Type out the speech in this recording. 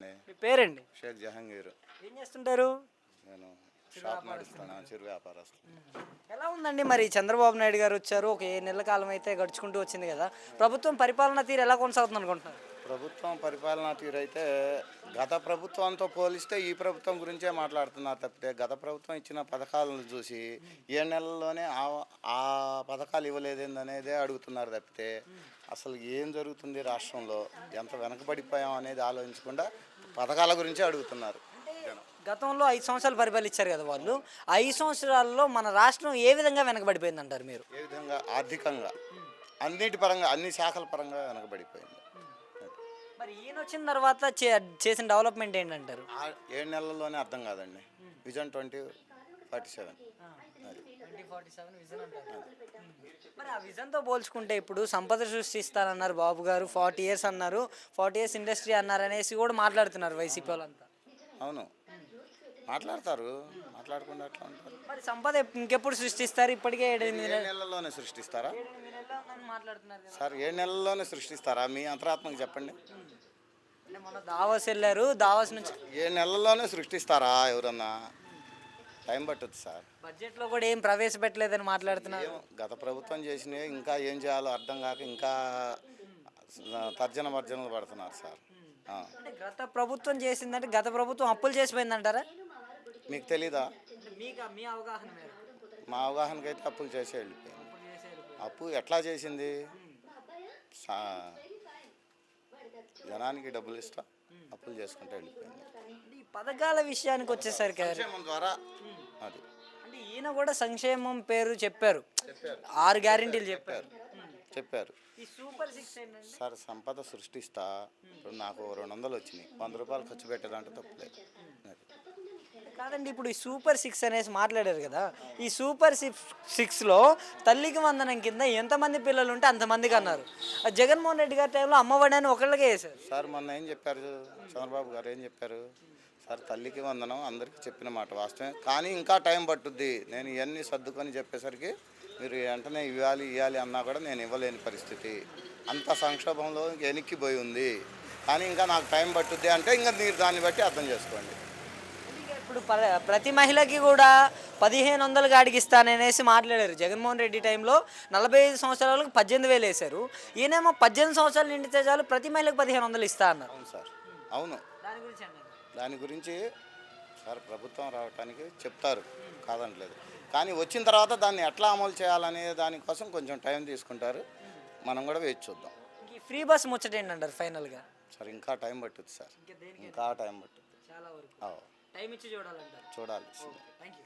మీ పేరండి? షేక్ జహాంగీర్. ఏం చేస్తుంటారు? నేను షాప్ చిరు వ్యాపారస్తు ఎలా ఉందండి మరి చంద్రబాబు నాయుడు గారు వచ్చారు? ఒక ఏ నెలల కాలం అయితే గడుచుకుంటూ వచ్చింది కదా. ప్రభుత్వం పరిపాలన తీరు ఎలా కొనసాగుతుంది అనుకుంటున్నారు ప్రభుత్వం పరిపాలనా తీరు అయితే గత ప్రభుత్వంతో పోలిస్తే ఈ ప్రభుత్వం గురించే మాట్లాడుతున్నారు తప్పితే గత ప్రభుత్వం ఇచ్చిన పథకాలను చూసి ఏ నెలల్లోనే ఆ పథకాలు ఇవ్వలేదేందనేదే అడుగుతున్నారు తప్పితే అసలు ఏం జరుగుతుంది రాష్ట్రంలో? ఎంత వెనకబడిపోయాం అనేది ఆలోచించకుండా పథకాల గురించే అడుగుతున్నారు. గతంలో ఐదు సంవత్సరాలు పరిపాలించారు కదా వాళ్ళు. ఐదు సంవత్సరాల్లో మన రాష్ట్రం ఏ విధంగా వెనకబడిపోయింది అంటారు మీరు? ఏ విధంగా? ఆర్థికంగా. అన్నిటి పరంగా అన్ని శాఖల పరంగా వెనకబడిపోయింది. మరి ఈయన వచ్చిన తర్వాత చేసిన డెవలప్మెంట్ ఏంటంటారు? ఏడు నెలల్లోనే అర్థం కాదండి. Vision twenty forty seven. మరి ఆ విజన్తో పోల్చుకుంటే ఇప్పుడు సంపద సృష్టిస్తానన్నారు బాబు గారు ఫార్టీ ఇయర్స్ అన్నారు ఫార్టీ ఇయర్స్ ఇండస్ట్రీ అన్నారు అనేసి కూడా మాట్లాడుతున్నారు వైసీపీ వాళ్ళంతా. అవును. మాట్లాడతారు. మాట్లాడకుండా అట్లా ఉంటారు? మరి సంపద ఇంకెప్పుడు సృష్టిస్తారు? ఇప్పటికే ఏడెనిమిది ఏ నెలలు నెలల్లోనే సృష్టిస్తారా? మాట్లాడుతున్నారు కదా. సార్ ఏ నెలల్లోనే సృష్టిస్తారా? మీ అంతరాత్మకు చెప్పండి. అంటే మొన్న దావాస్ వెళ్ళారు. దావాస్ నుంచి ఏ నెలల్లోనే సృష్టిస్తారా ఎవరన్నా? టైం పట్టుద్ది సార్. బడ్జెట్లో కూడా ఏం ప్రవేశపెట్టలేదని మాట్లాడుతున్నారు. గత ప్రభుత్వం చేసినవి ఇంకా ఏం చేయాలో అర్థం కాక ఇంకా తర్జన భర్జనలు పడుతున్నారు సార్. ఆ. అంటే గత ప్రభుత్వం చేసిందంటే గత ప్రభుత్వం అప్పులు చేసిపోయిందంటారా? మీకు తెలీదా? మీ అవగాహనకి అయితే అప్పులు చేసి వెళ్ళిపోయింది అప్పు ఎట్లా చేసింది? జనానికి డబ్బులు ఇస్తా అప్పులు చేసుకుంటే వెళ్ళిపోయింది. పథకాల విషయానికి వచ్చేసరికి ద్వారా అది. అంటే ఈయన కూడా సంక్షేమం పేరు చెప్పారు. ఆరు గ్యారెంటీలు చెప్పారు. చెప్పారు. సార్ సంపద సృష్టిస్తా. ఇప్పుడు నాకు రెండు వందలు వచ్చినాయి. వంద రూపాయలు ఖర్చు పెట్టేదంటే తప్పులేదు. కాదండి ఇప్పుడు ఈ సూపర్ సిక్స్ అనేసి మాట్లాడారు కదా ఈ సూపర్ సిక్స్ సిక్స్లో తల్లికి వందనం కింద ఎంతమంది పిల్లలు ఉంటే అంతమందికి అన్నారు. ఆ జగన్మోహన్ రెడ్డి గారి టైంలో అమ్మఒడి అని ఒకళ్ళకే వేశారు. సార్ మొన్న ఏం చెప్పారు చంద్రబాబు గారు ఏం చెప్పారు? సార్ తల్లికి వందనం అందరికీ చెప్పిన మాట వాస్తవం కానీ ఇంకా టైం పట్టుద్ది. నేను ఇవన్నీ సర్దుకొని చెప్పేసరికి మీరు వెంటనే ఇవ్వాలి ఇవ్వాలి అన్నా కూడా నేను ఇవ్వలేని పరిస్థితి. అంత సంక్షోభంలో వెనక్కిపోయి ఉంది. కానీ ఇంకా నాకు టైం పట్టుద్ది అంటే ఇంకా మీరు దాన్ని బట్టి అర్థం చేసుకోండి. ఇప్పుడు పర- ప్రతి మహిళకి కూడా పదిహేను వందలు గాడికి ఇస్తాననేసి మాట్లాడారు. జగన్మోహన్ రెడ్డి టైంలో నలభై ఐదు సంవత్సరాలకు పద్దెనిమిది వేలు వేశారు. ఈయనేమో పద్దెనిమిది సంవత్సరాలు నిండితే చాలు ప్రతి మహిళకు పదిహేను వందలు ఇస్తా అన్నారు. అవును సార్. అవును. దాని గురించి దాని గురించి సార్ ప్రభుత్వం రావటానికి చెప్తారు. కాదనట్లేదు కానీ వచ్చిన తర్వాత దాన్ని ఎట్లా అమలు చేయాలనే దానికోసం కొంచెం టైం తీసుకుంటారు. మనం కూడా వేచి చూద్దాం. ఈ ఫ్రీ బస్ ముచ్చట ఏంటంటారు ఫైనల్గా? సార్ ఇంకా టైం పట్టుద్ది సార్. ఇంకా టైం పట్టుద్ది. చాలా వరకు. టైం ఇచ్చి చూడాలంటారు. చూడాలి. Thank you